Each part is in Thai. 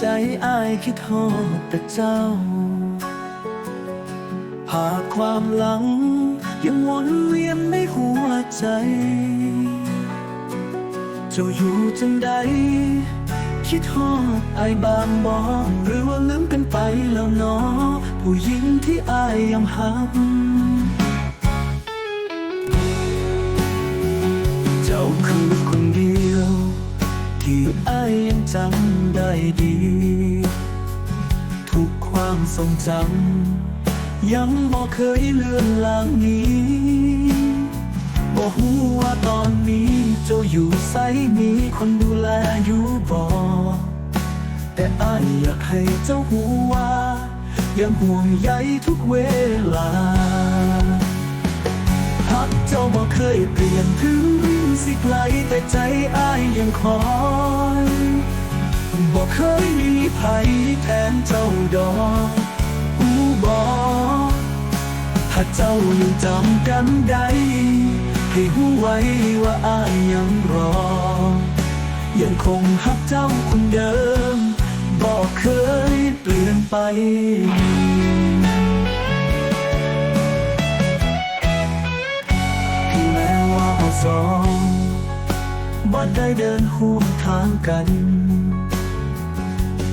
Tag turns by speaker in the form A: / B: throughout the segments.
A: ใจอายคิดทอดแต่เจ้า หากความหลัง ยังวนเวียนในหัวใจ เจ้าอยู่จังใด คิดทอดอายบางบอหรือว่าลืมกันไปแล้วเนาะผู้หญิงที่อายยังหัก ยยังจำได้ดี ทุกความทรงจำยังบอเคยเลือนลางนี้บอกหูว่าตอนนี้เจ้าอยู่ไสมีคนดูแลอยู่บ่แต่อายอยากให้เจ้าหูว่า ยังห่วงใยทุกเวลาหักเจ้าบ่เคยเปลี่ยนถึงสิไกลแต่ใจอ้ายยังคอ เคยมีภัยแทนเจ้าดอกหูบอกถ้าเจ้ายังจำกันได้ให้หูไว้ว่าอ้ายยังรอ ยังคงหักเจ้าคนเดิม บอกเคยเปลี่ยนไปแม้ว่าเราสองบ่ได้เดินห่วมทางกัน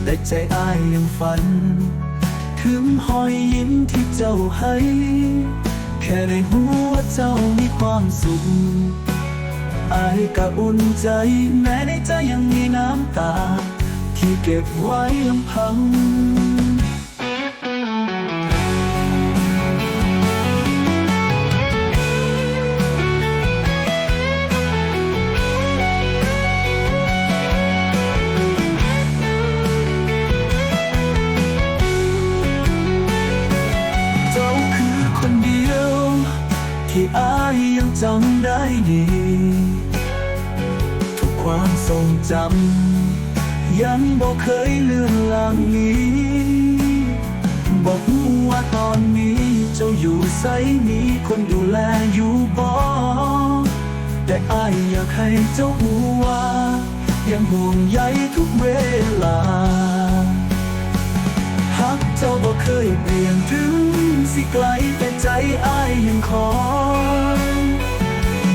A: แต่ใจอ้ายยังฝัน ถึงหอยยิ้มที่เจ้าให้ แค่ได้รู้ว่าเจ้ามีความสุขอายก็อุ่นใจแม้ในใจยังมีน้ำตา ที่เก็บไว้ลำพัง ดีทุกความทรงจำยังบอกเคยเลือนลางนี้ บอกว่าตอนนี้เจ้าอยู่ไสมีคนดูแลอยู่บ่แต่อายอยากให้เจ้าหูว่า ยังห่วงใยทุกเวลาหักเจ้าบ่เคยเปลี่ยนถึงสิไกลแต่ใจอ้ายยังคอ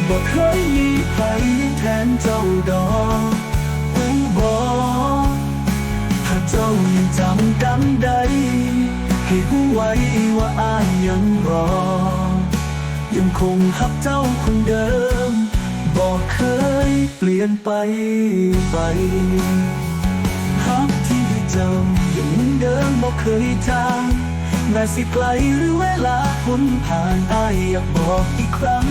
A: บ่เคยมีใครแทนเจ้าดอกหูบอกถ้าเจ้ายังจำกันได้ให้หูไว้ว่าอ้ายยังรอ ยังคงหักเจ้าคนเดิมบอกเคยเปลี่ยนไปไปฮักที่เจ้ายังเหมือนเดิมบอกเคยจางแม้สิไกลหรือเวลาพ้นผ่านอายอยากบอกอีกครั้ง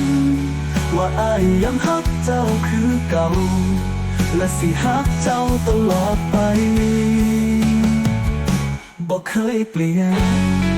A: ว่าอายยังฮักเจ้าคือเก่า และสิฮักเจ้าตลอดไป บอกเคยเปลี่ยน